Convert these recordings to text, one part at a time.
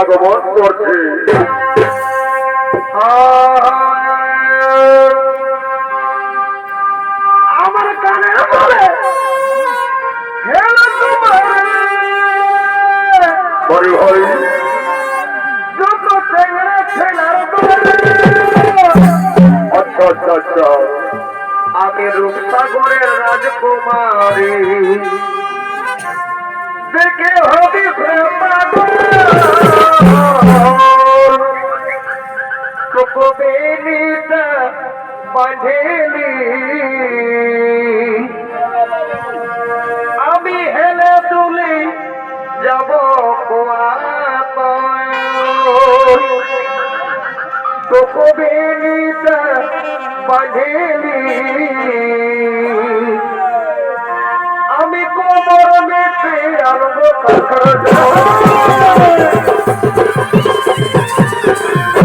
আগমন করছে। আমার কানে ছেলার আচ্ছা আচ্ছা আচ্ছা। আমি রূপসাগরের রাজকুমারী। দেখে হবি বেনিতা বাঁধেলি আমি হেলে তুলি যাব তোকে বেনিতা বাঁধেলি। আমি কোমর মেতে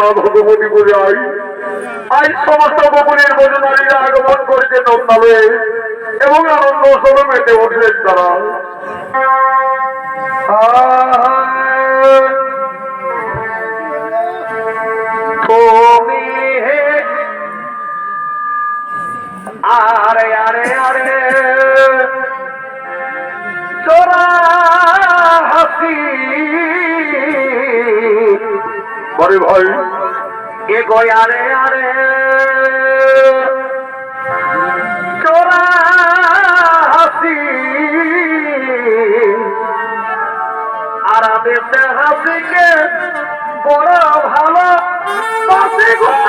মা ভগবতী পূজায়। আজ সমস্ত গোপনের ভোজনারীরা আগমন করেছে নন্দালয়ে এবং আনন্দ সবে মেতে উঠলেন তারা। আরে আরে আরে। বরে ভাই। এ কয় আরে আরে। চোরা হাসি। আর হাসিকে বড় ভালো গো।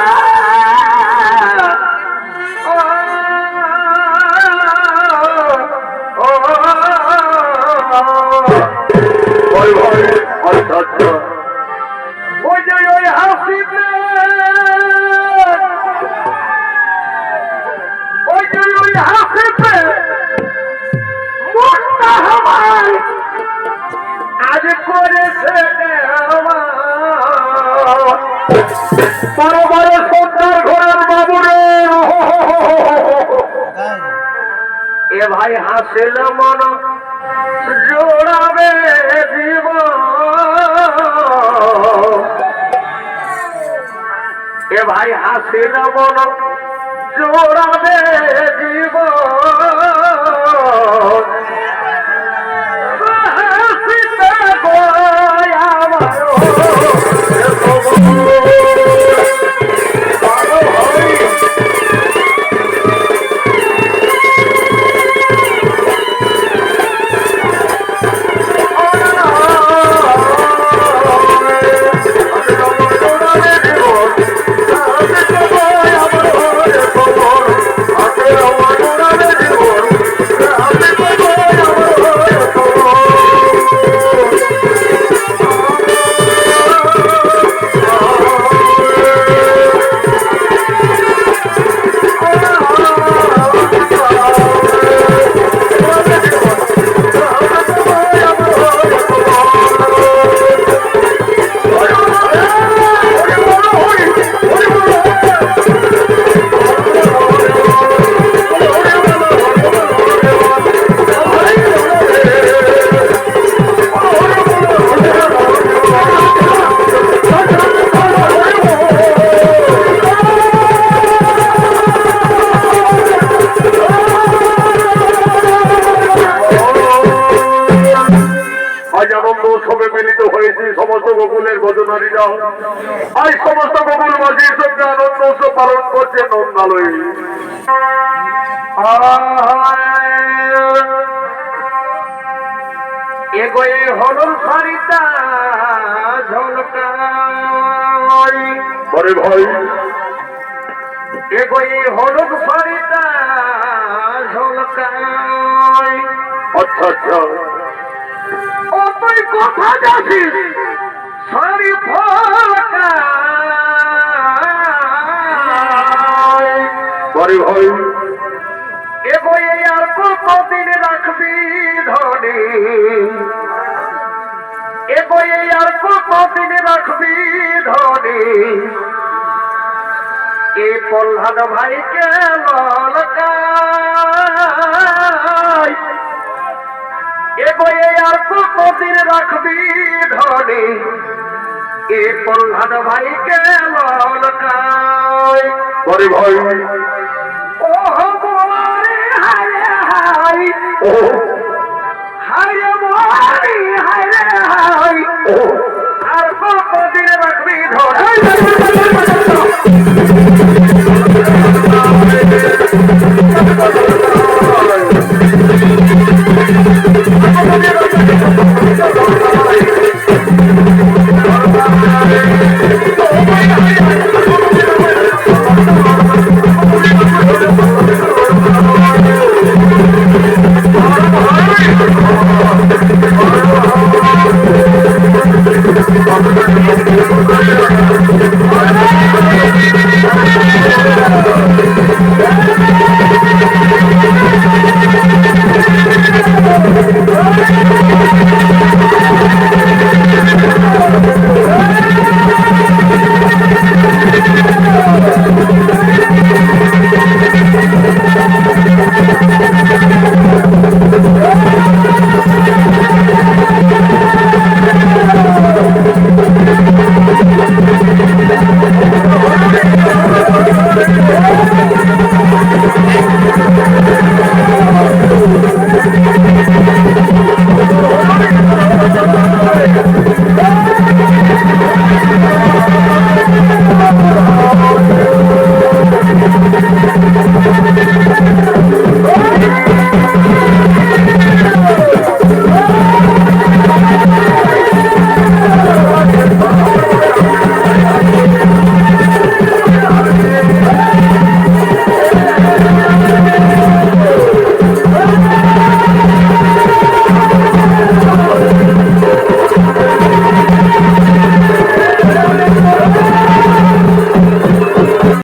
হাসিল মন জোড়াবে জীব। এ ভাই হাসিল মন জোড়াবে জীব। মাঝির সঙ্গে আনন্দ উৎসব পালন করছে নন্দালয়ে এগোয়ে হলুন সারিতা ঝলকাই। আরে ভাই। এগোয়ে হলুদ সারিতা ঝলকাই। আচ্ছা আচ্ছা। ও তুই কথা যাচ্ছিস? সারি ফলকাই ভাই এ বইয়ে আর কতদিন রাখবি ধনে? এ বইয়ে আর কতদিন রাখবি ধনে? এ প্রহ্লাদ ভাইকে ললকাই এ বইয়ে আর কতদিন রাখবি ধনে? এ প্রহ্লাদ ভাইকে ললকাই বরে ভাই আর কতদিন রাখবি ধরে